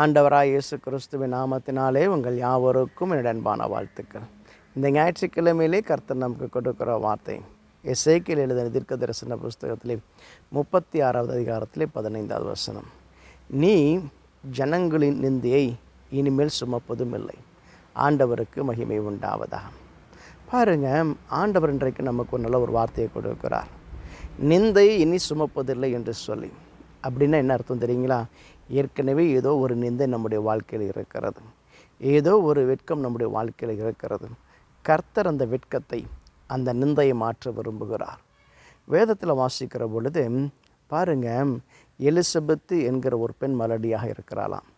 ஆண்டவராக இயேசு கிறிஸ்துவின் நாமத்தினாலே உங்கள் யாவருக்கும் என்னுடைய அன்பான வாழ்த்துக்கள். இந்த ஞாயிற்றுக்கிழமையிலே கர்த்தர் நமக்கு கொடுக்கிற வார்த்தை எசேக்கில் எழுதின தீர்க்க தரிசன புஸ்தகத்திலே முப்பத்தி ஆறாவது அதிகாரத்திலே பதினைந்தாவது வசனம். நீ ஜனங்களின் நிந்தையை இனிமேல் சுமப்பதும் இல்லை. ஆண்டவருக்கு மகிமை உண்டாவதா பாருங்க ஆண்டவர் இன்றைக்கு நமக்கு ஒரு நல்ல ஒரு வார்த்தையை கொடுக்கிறார். நிந்தை இனி சுமப்பதில்லை என்று சொல்லி. அப்படின்னா என்ன அர்த்தம் தெரியுங்களா? ஏற்கனவே ஏதோ ஒரு நிந்தை நம்முடைய வாழ்க்கையில் இருக்கிறது. ஏதோ ஒரு வெட்கம் நம்முடைய வாழ்க்கையில் இருக்கிறது. கர்த்தர் அந்த வெட்கத்தை அந்த நிந்தையை மாற்ற விரும்புகிறார். வேதத்தில் வாசிக்கிற பொழுது பாருங்க எலிசபெத்து என்கிற ஒரு பெண் மலடியாக இருக்கிறாளாம்.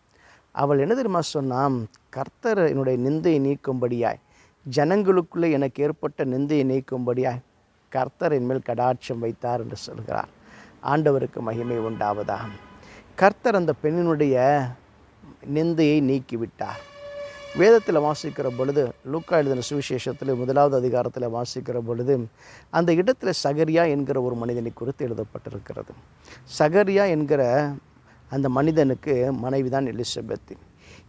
அவள் என்ன தெரியுமா சொன்னால் கர்த்தர் என்னுடைய நிந்தையை நீக்கும்படியாய் ஜனங்களுக்குள்ளே எனக்கு ஏற்பட்ட நிந்தையை நீக்கும்படியாய் கர்த்தர் என்மேல் கடாட்சம் வைத்தார் என்று சொல்கிறார். ஆண்டவருக்கு மகிமை உண்டாவதாகும் கர்த்தர் அந்த பெண்ணினுடைய நிந்தையை நீக்கிவிட்டார். வேதத்தில் வாசிக்கிற பொழுது லூக்கா எழுதின சுவிசேஷத்தில் முதலாவது அதிகாரத்தில் வாசிக்கிற பொழுது அந்த இடத்துல சகரியா என்கிற ஒரு மனிதனை குறித்து எழுதப்பட்டிருக்கிறது. சகரியா என்கிற அந்த மனிதனுக்கு மனைவிதான் எலிசபெத்து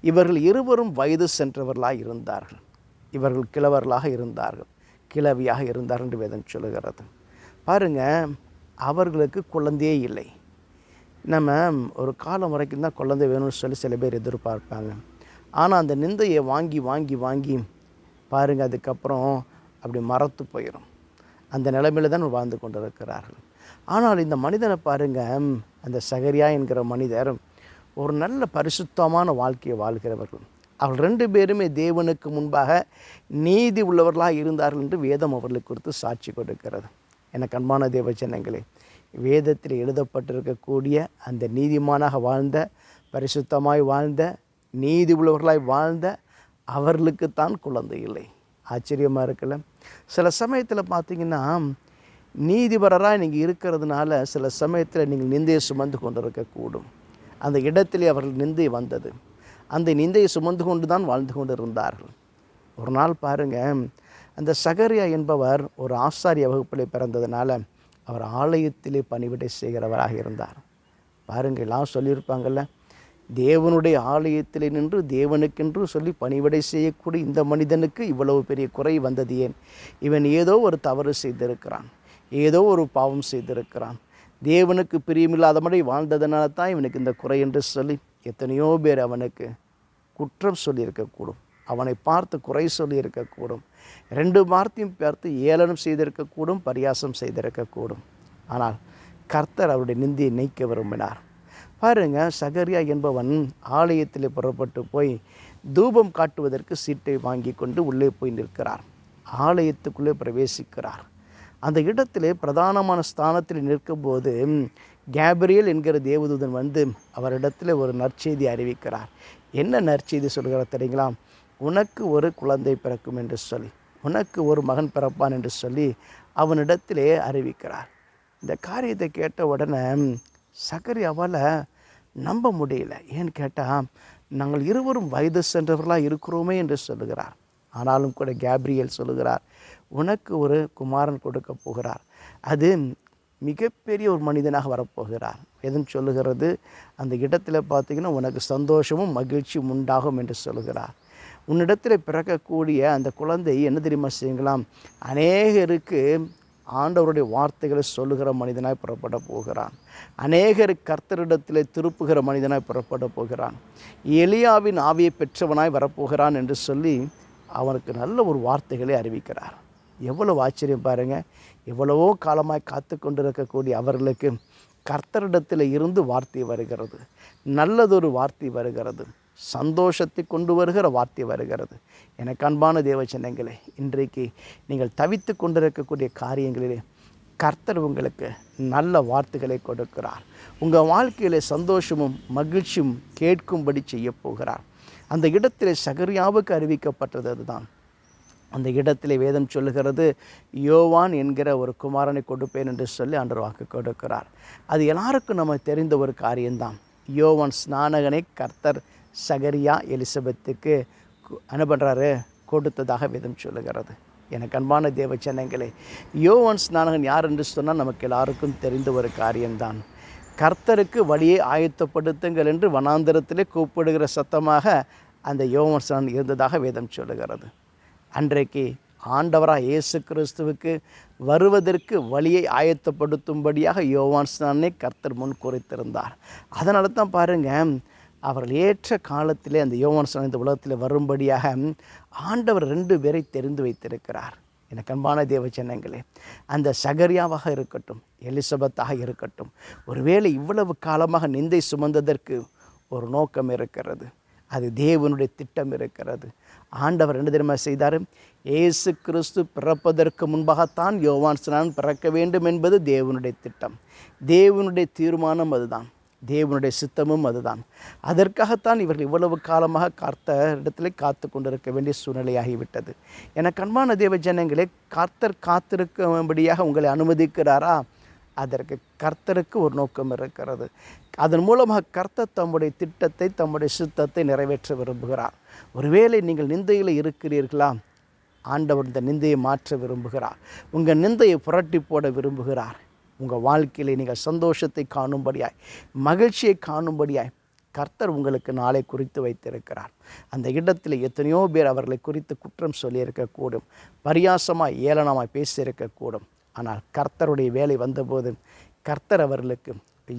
இவர்கள் இருவரும் வயது சென்றவர்களாக இருந்தார்கள். இவர்கள் கிழவர்களாக இருந்தார்கள். கிழவியாக இருந்தார்கள் என்று வேதம் சொல்லுகிறது. பாருங்கள் அவர்களுக்கு குழந்தையே இல்லை. நம்ம ஒரு காலம் வரைக்கும் தான் குழந்தை வேணும்னு சொல்லி சில பேர் எதிர்பார்ப்பாங்க. ஆனால் அந்த நிந்தையை வாங்கி வாங்கி வாங்கி பாருங்கள் அதுக்கப்புறம் அப்படி மறத்து போயிடும் அந்த நிலைமையில தான் வாழ்ந்து கொண்டு இருக்கிறார்கள் ஆனால் இந்த மனிதனை பாருங்கள் அந்த சகரியா என்கிற மனிதர் ஒரு நல்ல பரிசுத்தமான வாழ்க்கையை வாழ்கிறவர்கள். அவர்கள் ரெண்டு பேருமே தேவனுக்கு முன்பாக நீதி உள்ளவர்களாக இருந்தார்கள் என்று வேதம் அவர்களுக்கு குறித்து சாட்சி கொடுக்கிறது. எனக்கு அன்பான தேவ ஜனங்களே வேதத்தில் எழுதப்பட்டிருக்கக்கூடிய அந்த நீதிமானாக வாழ்ந்த பரிசுத்தமாய் வாழ்ந்த நீதி உள்ளவர்களாய் வாழ்ந்த அவர்களுக்குத்தான் குழந்தை இல்லை. ஆச்சரியமாக இருக்கல சில சமயத்தில் பார்த்தீங்கன்னா நீதிபரராக நீங்கள் இருக்கிறதுனால சில சமயத்தில் நீங்கள் நிந்தையை சுமந்து கொண்டிருக்கக்கூடும் அந்த இடத்திலே அவர்கள் நிந்தை வந்தது. அந்த நிந்தையை சுமந்து கொண்டு தான் வாழ்ந்து கொண்டு இருந்தார்கள் ஒரு நாள் பாருங்கள் அந்த சகரியா என்பவர் ஒரு ஆசாரிய வகுப்பில் பிறந்ததுனால அவர் ஆலயத்திலே பணிவிடை செய்கிறவராக இருந்தார். பாருங்கள் எல்லாம் சொல்லியிருப்பாங்கல்ல தேவனுடைய ஆலயத்தில் நின்று தேவனுக்கென்று சொல்லி பணிவிடை செய்யக்கூடிய இந்த மனிதனுக்கு இவ்வளவு பெரிய குறை வந்தது ஏன்? இவன் ஏதோ ஒரு தவறு செய்திருக்கிறான் ஏதோ ஒரு பாவம் செய்திருக்கிறான். தேவனுக்கு பிரியமில்லாத முறை வாழ்ந்ததுனால தான் இவனுக்கு இந்த குறை என்று சொல்லி எத்தனையோ பேர் அவனுக்கு குற்றம் சொல்லியிருக்கக்கூடும். அவனை பார்த்து குறை சொல்லியிருக்கக்கூடும். ரெண்டு வார்த்தையும் பார்த்து ஏளனம் செய்திருக்கக்கூடும் பரியாசம் செய்திருக்கக்கூடும். ஆனால் கர்த்தர் அவருடைய நிந்தியை நீக்க விரும்பினார். பாருங்க சகரியா என்பவன் ஆலயத்தில் புறப்பட்டு போய் தூபம் காட்டுவதற்கு சீட்டை வாங்கி கொண்டு உள்ளே போய் நிற்கிறார். ஆலயத்துக்குள்ளே பிரவேசிக்கிறார். அந்த இடத்திலே பிரதானமான ஸ்தானத்தில் நிற்கும்போது கேப்ரியல் என்கிற தேவதூதன் வந்து அவரிடத்தில் ஒரு நற்செய்தி அறிவிக்கிறார். என்ன நற்செய்தி சொல்கிறார் தெரியுங்களா? உனக்கு ஒரு குழந்தை பிறக்கும் என்று சொல்லி உனக்கு ஒரு மகன் பிறப்பான் என்று சொல்லி அவனிடத்திலே அறிவிக்கிறார். இந்த காரியத்தை கேட்ட உடனே சகரி அவளை நம்ப முடியல. ஏன்னு கேட்டால் நாங்கள் இருவரும் வயது சென்றவர்களாக இருக்கிறோமே என்று சொல்லுகிறார். ஆனாலும் கூட கேப்ரியல் சொல்லுகிறார் உனக்கு ஒரு குமாரன் கொடுக்க போகிறார். அது மிகப்பெரிய ஒரு மனிதனாக வரப்போகிறார். எதுன்னு சொல்லுகிறது? அந்த இடத்துல பார்த்தீங்கன்னா உனக்கு சந்தோஷமும் மகிழ்ச்சியும் உண்டாகும் என்று சொல்லுகிறார். உன்னிடத்தில் பிறக்கக்கூடிய அந்த குழந்தை என்ன தெரியுமா செய்யலாம் அநேகருக்கு ஆண்டவருடைய வார்த்தைகளை சொல்லுகிற மனிதனாய் புறப்பட போகிறான். அநேகர் கர்த்தரிடத்தில் திருப்புகிற மனிதனாய் புறப்பட போகிறான். எலியாவின் ஆவியை பெற்றவனாய் வரப்போகிறான் என்று சொல்லி அவனுக்கு நல்ல ஒரு வார்த்தைகளை அறிவிக்கிறார். எவ்வளவு ஆச்சரியம் பாருங்க. எவ்வளவோ காலமாய் காத்து கொண்டிருக்கக்கூடிய அவர்களுக்கு கர்த்தரிடத்தில் இருந்து வார்த்தை வருகிறது. நல்லதொரு வார்த்தை வருகிறது. சந்தோஷத்தை கொண்டு வருகிற வார்த்தை வருகிறது. எனக்கு அன்பான தேவச்சனங்களே இன்றைக்கு நீங்கள் தவித்து கொண்டிருக்கக்கூடிய காரியங்களிலே கர்த்தர் உங்களுக்கு நல்ல வார்த்தைகளை கொடுக்கிறார். உங்கள் வாழ்க்கையிலே சந்தோஷமும் மகிழ்ச்சியும் கேட்கும்படி செய்ய போகிறார். அந்த இடத்திலே சகரியாவுக்கு அறிவிக்கப்பட்டது அதுதான். அந்த இடத்திலே வேதம் சொல்லுகிறது யோவான் என்கிற ஒரு குமாரனை கொடுப்பேன் என்று சொல்லி அன்று வாக்கு கொடுக்கிறார். அது எல்லாருக்கும் நம்ம தெரிந்த ஒரு காரியம்தான். யோவான் ஸ்நானகனை கர்த்தர் சகரியா எலிசபெத்துக்கு என்ன பண்ணுறாரு கொடுத்ததாக விதம் சொல்லுகிறது. எனக்கு அன்பான தேவ ஜனங்களே யோவன்ஸ் நானகன் யார் என்று சொன்னால் நமக்கு எல்லாருக்கும் தெரிந்த ஒரு காரியம்தான். கர்த்தருக்கு வழியை ஆயத்தப்படுத்துங்கள் என்று வனாந்திரத்திலே கூப்பிடுகிற சத்தமாக அந்த யோவன்சான் இருந்ததாக வேதம் சொல்லுகிறது. அன்றைக்கு ஆண்டவராக இயேசு கிறிஸ்துவுக்கு வருவதற்கு வழியை ஆயத்தப்படுத்தும்படியாக யோவான்ஸ்நானே கர்த்தர் முன் குறித்திருந்தார். அதனால தான் பாருங்கள் அவர்கள் ஏற்ற காலத்திலே அந்த யோவான் இந்த உலகத்தில் வரும்படியாக ஆண்டவர் ரெண்டு பேரை தெரிந்து வைத்திருக்கிறார். எனக்கு அன்பான தேவ ஜனங்களே அந்த சகரியாவாக இருக்கட்டும் எலிசபெத்தாக இருக்கட்டும் ஒருவேளை இவ்வளவு காலமாக நிந்தை சுமந்ததற்கு ஒரு நோக்கம் இருக்கிறது. அது தேவனுடைய திட்டம் இருக்கிறது. ஆண்டவர் என்ன தெரியுமா செய்தார்? ஏசு கிறிஸ்து பிறப்பதற்கு முன்பாகத்தான் யோவான் ஸ்நான் பிறக்க வேண்டும் என்பது தேவனுடைய திட்டம். தேவனுடைய தீர்மானம் அதுதான். தேவனுடைய சித்தமும் அதுதான். அதற்காகத்தான் இவர்கள் இவ்வளவு காலமாக காத்த இடத்துல காத்து கொண்டிருக்க வேண்டிய சூழ்நிலையாகிவிட்டது. எனக்கு அன்பான தேவ ஜனங்களே கர்த்தர் காத்திருக்கும்படியாக உங்களை அனுமதிக்கிறாரா? அதற்கு கர்த்தருக்கு ஒரு நோக்கம் இருக்கிறது. அதன் மூலமாக கர்த்தர் தம்முடைய திட்டத்தை தம்முடைய சித்தத்தை நிறைவேற்ற விரும்புகிறார். ஒருவேளை நீங்கள் நிந்தையில் இருக்கிறீர்களா? ஆண்டவர் இந்த நிந்தையை மாற்ற விரும்புகிறார். உங்கள் நிந்தையை புரட்டி போட விரும்புகிறார். உங்கள் வாழ்க்கையில் நீங்கள் சந்தோஷத்தை காணும்படியாய் மகிழ்ச்சியை காணும்படியாய் கர்த்தர் உங்களுக்கு நாளை குறித்து வைத்திருக்கிறார். அந்த இடத்தில் எத்தனையோ பேர் அவர்களை குறித்து குற்றம் சொல்லியிருக்கக்கூடும் பரியாசமாக ஏளனமாய் பேசியிருக்கக்கூடும். ஆனால் கர்த்தருடைய வேலை வந்தபோது கர்த்தர் அவர்களுக்கு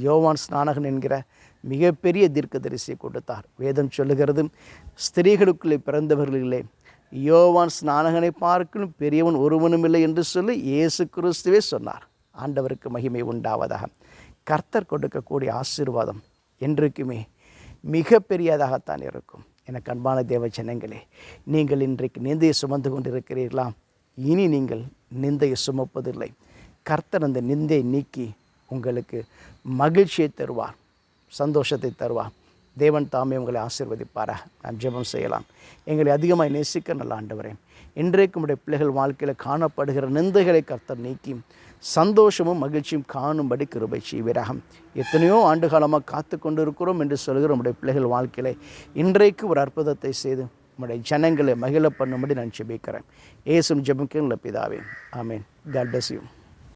யோவான் ஸ்நானகன் என்கிற மிகப்பெரிய தீர்க்கதரிசியை கொடுத்தார். வேதம் சொல்லுகிறது ஸ்திரீகளுக்குள்ளே பிறந்தவர்களிலே யோவான் ஸ்நானகனை பார்க்கணும் பெரியவன் ஒருவனும் இல்லை என்று சொல்லி இயேசு கிறிஸ்துவே சொன்னார். ஆண்டவருக்கு மகிமை உண்டாவதாக. கர்த்தர் கொடுக்கக்கூடிய ஆசீர்வாதம் என்றைக்குமே மிக பெரியதாகத்தான் இருக்கும். எனக்கு அன்பான தேவ ஜனங்களே நீங்கள் இன்றைக்கு நிந்தையை சுமந்து கொண்டிருக்கிறீர்களா? இனி நீங்கள் நிந்தையை சுமப்பதில்லை. கர்த்தர் அந்த நிந்தையை நீக்கி உங்களுக்கு மகிழ்ச்சியை தருவார் சந்தோஷத்தை தருவார். தேவன் தாமே உங்களை ஆசீர்வதிப்பாரா நாம் ஜெபம் செய்யலாம். எங்களை அதிகமாக நேசிக்க நல்ல ஆண்டவரே இன்றைக்கு உடைய பிள்ளைகள் வாழ்க்கையில் காணப்படுகிற நிந்தைகளை கர்த்தர் நீக்கி சந்தோஷமும் மகிழ்ச்சியும் காணும்படி கிருபை செய்வீராக. எத்தனையோ ஆண்டு காலமாக காத்து கொண்டு இருக்கிறோம் என்று சொல்கிற நம்முடைய பிள்ளைகள் வாழ்க்கையில் இன்றைக்கு ஒரு அற்புதத்தை செய்து நம்முடைய ஜனங்களை மகிழ பண்ணும்படி நான் ஜெபிக்கிறேன். ஏசும் ஜெபிக்கிறேன் பிதாவே. ஆமேன். God bless you